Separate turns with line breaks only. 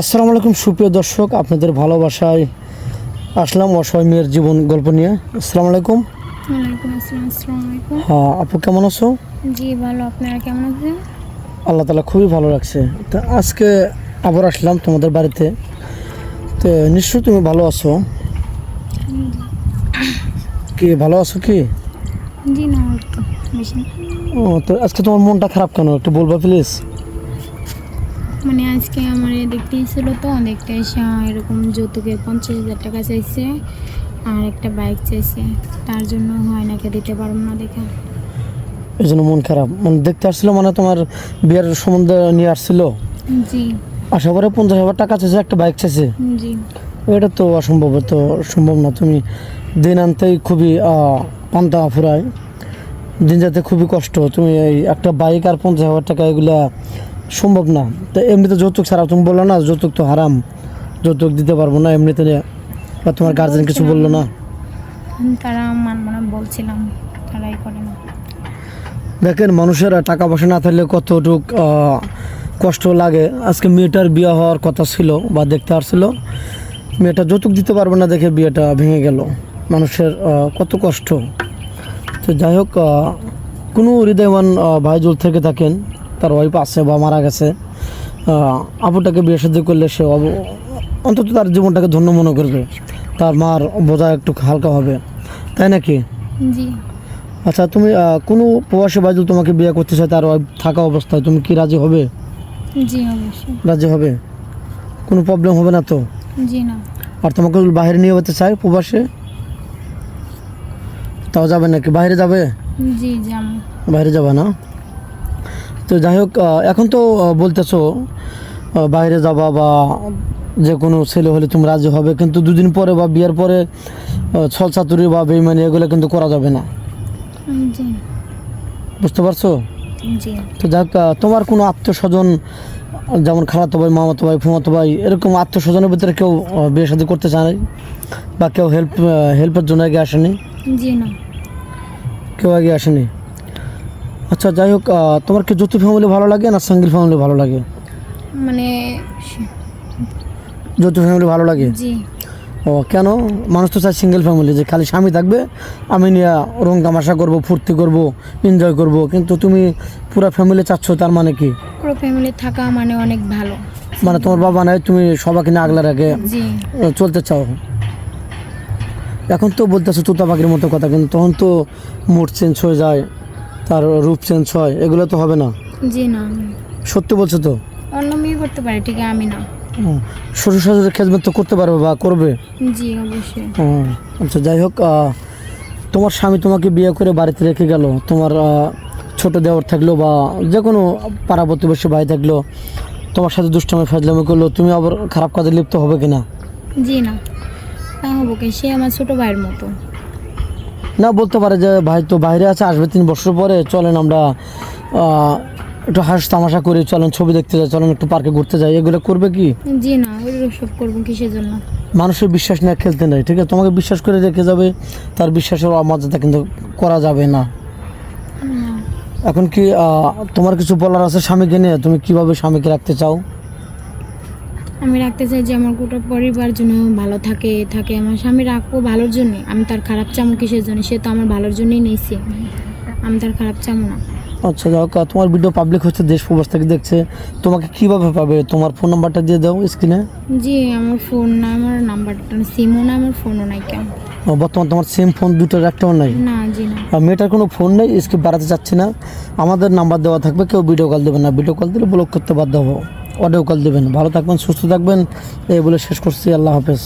আসসালামু আলাইকুম সুপ্রিয় দর্শক আপনাদের ভালোবাসায় আসলাম অসহায় মেয়ের জীবন গল্প নিয়ে। আসসালামু আলাইকুম। হ্যাঁ আপু কেমন আছো?
জি ভালো। আপনারা কেমন আছেন?
আল্লাহ তালা খুবই ভালো লাগছে তা আজকে আবার আসলাম তোমাদের বাড়িতে। তো নিশ্চয়ই তুমি ভালো আছো? কি ভালো আছো কি?
জি না।
ও তো আজকে তোমার মনটা খারাপ কেন? একটু বলবা প্লিজ
মানে আজকে আমার দেখতে এসেছিল তো দেখতে এসে এরকম যৌতুকের পঞ্চাশ হাজার টাকা চাইছে আর একটা বাইক চাইছে। তার জন্য হয় নাকি দিতে পারব না দেখে।
এই জন্য মন খারাপ। মানে দেখতে আসছিল মানে তোমার বিয়ের সম্বন্ধে নিয়ে আসছিল।
জি।
আশা করে পঞ্চাশ হাজার টাকা চাইছে একটা বাইক চাইছে।
জি।
এটা তো অসম্ভব তো সম্ভব না। তুমি দিন আনতেই খুবই পান্তা ফুরায়। দিন যাতে খুবই কষ্ট। তুমি এই একটা বাইক আর পঞ্চাশ হাজার টাকা এগুলা সম্ভব না। তো এমনিতে যৌতুক ছাড়া তুমি বলল না যৌতুক তো হারাম। যৌতুক দিতে পারব না এমনিতে বা তোমার গার্জেন কিছু বলল না?
তারা মানবো না বলছিলাম তারাই করে না।
দেখেন মানুষের টাকা পয়সা না থাকলে কতটুক কষ্ট লাগে। আজকে মেয়েটার বিয়ে হওয়ার কথা ছিল বা দেখতে আসছিল। মেয়েটা যৌতুক দিতে পারবে না দেখে বিয়েটা ভেঙে গেল। মানুষের কত কষ্ট। তো যাই হোক কোনো হৃদয়মান ভাইজুল থেকে থাকেন। তার ওয়াইফ আছে বা মারা গেছে আপুটাকে বিয়ে সাথে করলে সে অন্তত তার জীবনটাকে ধন্য মনে করবে। তার মার বোঝা একটু হালকা হবে। তাই নাকি? আচ্ছা তুমি কোনো প্রবাসী বাজু তোমাকে বিয়ে করতে চায় তার wife থাকা অবস্থায় তুমি কি রাজি হবে? রাজি হবে? কোনো প্রবলেম হবে না তো? আর তোমাকে বাইরে নিয়ে যেতে চায় প্রবাসে তাও যাবে নাকি? বাইরে যাবে। বাইরে যাবে না? তো যাই হোক এখন তো বলতেছো বাইরে যাবা বা যে কোনো ছেলে হলে তুমি রাজি হবে কিন্তু দুদিন পরে বা বিয়ের পরে ছল চাতুরি বা বেইমানি এগুলো কিন্তু করা যাবে না। বুঝতে পারছ? তো যাক তোমার কোনো আত্মীয় স্বজন যেমন খালাতো ভাই মামাতো ভাই ফুমাতো ভাই এরকম আত্মীয় স্বজনের ভিতরে কেউ বিয়ে শাদী করতে চায় বা কেউ হেল্প হেল্পের জন্য আগে আসেনি? কেউ আগে আসেনি? আচ্ছা যাই হোক তোমার কি যৌথ ফ্যামিলি ভালো লাগে না সিঙ্গেল ফ্যামিলি ভালো লাগে?
মানে
যৌথ ফ্যামিলি ভালো লাগে?
জি।
ও কেন? মানুষ তো চায় সিঙ্গেল ফ্যামিলি যে খালি স্বামী থাকবে আমি নিয়ে রং তামাশা করব ফুর্তি করব এনজয় করব কিন্তু তুমি পুরো ফ্যামিলি চাচ্ছ তার মানে কি?
পুরো ফ্যামিলি থাকা মানে অনেক ভালো।
মানে তোমার বাবা নাই তুমি সবাইকে নিয়ে আগলা রাখে চলতে চাও? এখন তো বলতেছো তোতা পাখির মতো কথা কিন্তু তখন তো মুড চেঞ্জ হয়ে যায়। তার রূপ চেঞ্জ হয় এগুলো তো হবে না।
জি না।
সত্যি বলছো তো?
অন্য মেয়ে করতে পারে ঠিক আমি না।
শ্বশুর শাশুড়ির খেজমেট তো করতে পারবে বা করবে?
জি অবশ্যই।
আচ্ছা যাই হোক তোমার স্বামী তোমাকে বিয়ে করে বাড়িতে রেখে গেল তোমার ছোট দেওয়ার থাকল বা যে কোনো পাড়া প্রতিবেশী ভাই থাকল তোমার সাথে দুষ্টামি ফাজলামি করল তুমি আবার খারাপ কাজে লিপ্ত হবে কিনা?
জি না তা হব কি? সে আমার ছোট ভাইয়ের মতো।
না বলতে পারে যে ভাই তো বাইরে আছে আসবে তিন বছর পরে চলেন আমরা একটু হাস তামাশা করি চলেন ছবি দেখতে যাই চলেন একটু পার্কে ঘুরতে যাই এগুলো করবে কি?
জি না সব করব কিসের জন্য?
মানুষের বিশ্বাস না খেলতে নেই ঠিক আছে? তোমাকে বিশ্বাস করে রেখে যাবে তার বিশ্বাসের অমর্যাদা কিন্তু করা যাবে না, এখন কি তোমার কিছু বলার আছে স্বামীকে নিয়ে? তুমি কীভাবে স্বামীকে রাখতে চাও?
আমি রাখতে চাই যে আমার গোটা পরিবার জন্য ভালো থাকে থাকে আমার স্বামী রাখব ভালোর জন্য। আমি তার খারাপ চামো কিসের জন্য? সে তো আমার ভালোর জন্যই নিয়েছে। আমি তার খারাপ চামো না।
আচ্ছা যাও তোমার ভিডিও পাবলিক হচ্ছে দেশ প্রবাস থেকে দেখছে। তোমাকে কীভাবে পাবে? তোমার ফোন নাম্বারটা দিয়ে দাও স্ক্রিনে
জি আমার ফোন না আমার নাম্বারটা সিমও না আমার ফোনও নাই কেন?
বর্তমান তোমার সেম ফোন দুটোর একটাও নাই?
না জি না।
মেয়েটার কোনো ফোন নেই স্ক্রিপ বাড়াতে চাচ্ছি না। আমাদের নাম্বার দেওয়া থাকবে কেউ ভিডিও কল দেবেন না। ভিডিও কল দিলে ব্লক করতে বাধ্য হব। অডিও কল দেবেন। ভালো থাকবেন সুস্থ থাকবেন। এই বলে শেষ করছি। আল্লাহ হাফেজ।